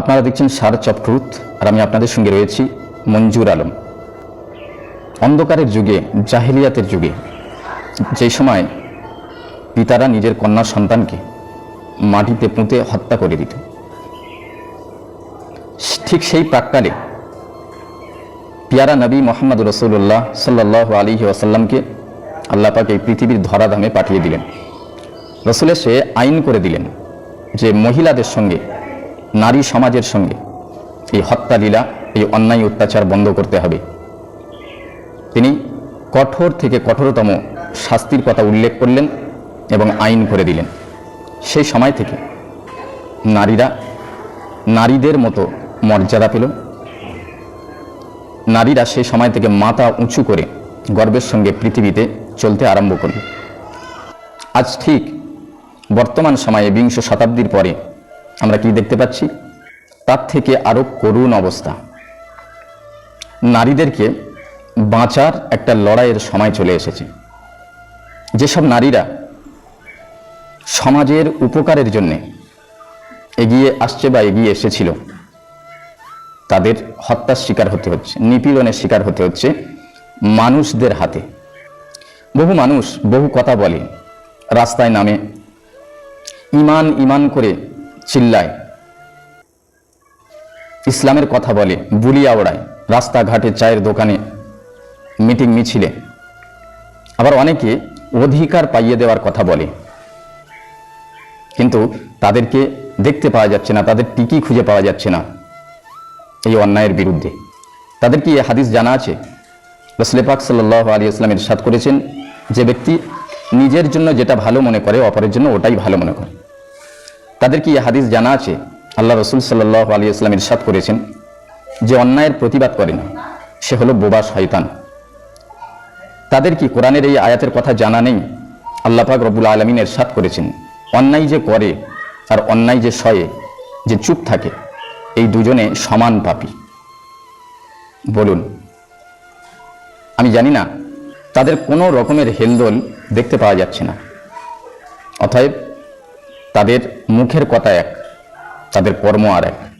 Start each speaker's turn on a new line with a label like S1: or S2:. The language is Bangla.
S1: আপনারা দেখছেন সার্চ অফ ট্রুথ, আর আমি আপনাদের সঙ্গে রয়েছি মঞ্জুর আলম। অন্ধকারের যুগে, জাহিলিয়াতের যুগে, যে সময় পিতারা নিজের কন্যা সন্তানকে মাটিতে পুঁতে হত্যা করে দিত। ঠিক সেই প্রাককালে পিয়ারা নবী মোহাম্মদ রসুল্লাহ সাল্লাহ আলী ওয়াসাল্লামকে আল্লাপাক এই পৃথিবীর ধরাধামে পাঠিয়ে দিলেন। রসুলের সে আইন করে দিলেন যে মহিলাদের সঙ্গে নারী সমাজের সঙ্গে এই হত্যা লীলা, এই অন্যায় অত্যাচার বন্ধ করতে হবে। তিনি কঠোর থেকে কঠোরতম শাস্তির কথা উল্লেখ করলেন এবং আইন করে দিলেন। সেই সময় থেকে নারীরা নারীদের মতো মর্যাদা পেল। নারীরা সেই সময় থেকে মাথা উঁচু করে গর্বের সঙ্গে পৃথিবীতে চলতে আরম্ভ করল। আজ ঠিক বর্তমান সময়ে বিংশ শতাব্দীর পরে আমরা কি দেখতে পাচ্ছি? তার থেকে আরও করুণ অবস্থা। নারীদেরকে বাঁচার একটা লড়াইয়ের সময় চলে এসেছে। যেসব নারীরা সমাজের উপকারের জন্যে এগিয়ে আসছে বা এগিয়ে এসেছিল, তাদের হত্যার শিকার হতে হচ্ছে, নিপীড়নের শিকার হতে হচ্ছে মানুষদের হাতে। বহু মানুষ বহু কথা বলে, রাস্তায় নামে, ইমান ইমান করে চিল্লায়। ইসলামের কথা বলে, বুলিয়া ওড়ায়, রাস্তাঘাটে চায়ের দোকানে মিটিং মিছিলে। আবার অনেকে অধিকার পাইয়ে দেওয়ার কথা বলে। কিন্তু তাদেরকে দেখতে পাওয়া যাচ্ছে না, তাদের টিকি খুঁজে পাওয়া যাচ্ছে না এই অন্যায়ের বিরুদ্ধে। তাদের কি হাদিস জানা আছে? রসলে পাক সাল্লাহ আলী ইসলামের সাদ করেছেন যে ব্যক্তি নিজের জন্য যেটা ভালো মনে করে, অপরের জন্য ওটাই ভালো মনে করে। তাদের কি হাদিস জানা আছে? আল্লাহ রসুল সাল্লাহ আলী ইসলামের সাদ করেছেন যে অন্যায়ের প্রতিবাদ করে না, সে হলো বোবা শয়তান। তাদের কি কোরআনের এই আয়াতের কথা জানা নেই? আল্লাপাক রবুল আলমিনের সাত করেছেন, অন্যায় যে করে আর অন্যায় যে সয়ে, যে চুপ থাকে, এই দুজনে সমান পাপি। বলুন, আমি জানি না, তাদের কোনো রকমের হেলদোল দেখতে পাওয়া যাচ্ছে না। অতএব তাদের মুখের কথা এক তাদের কর্ম আর এক।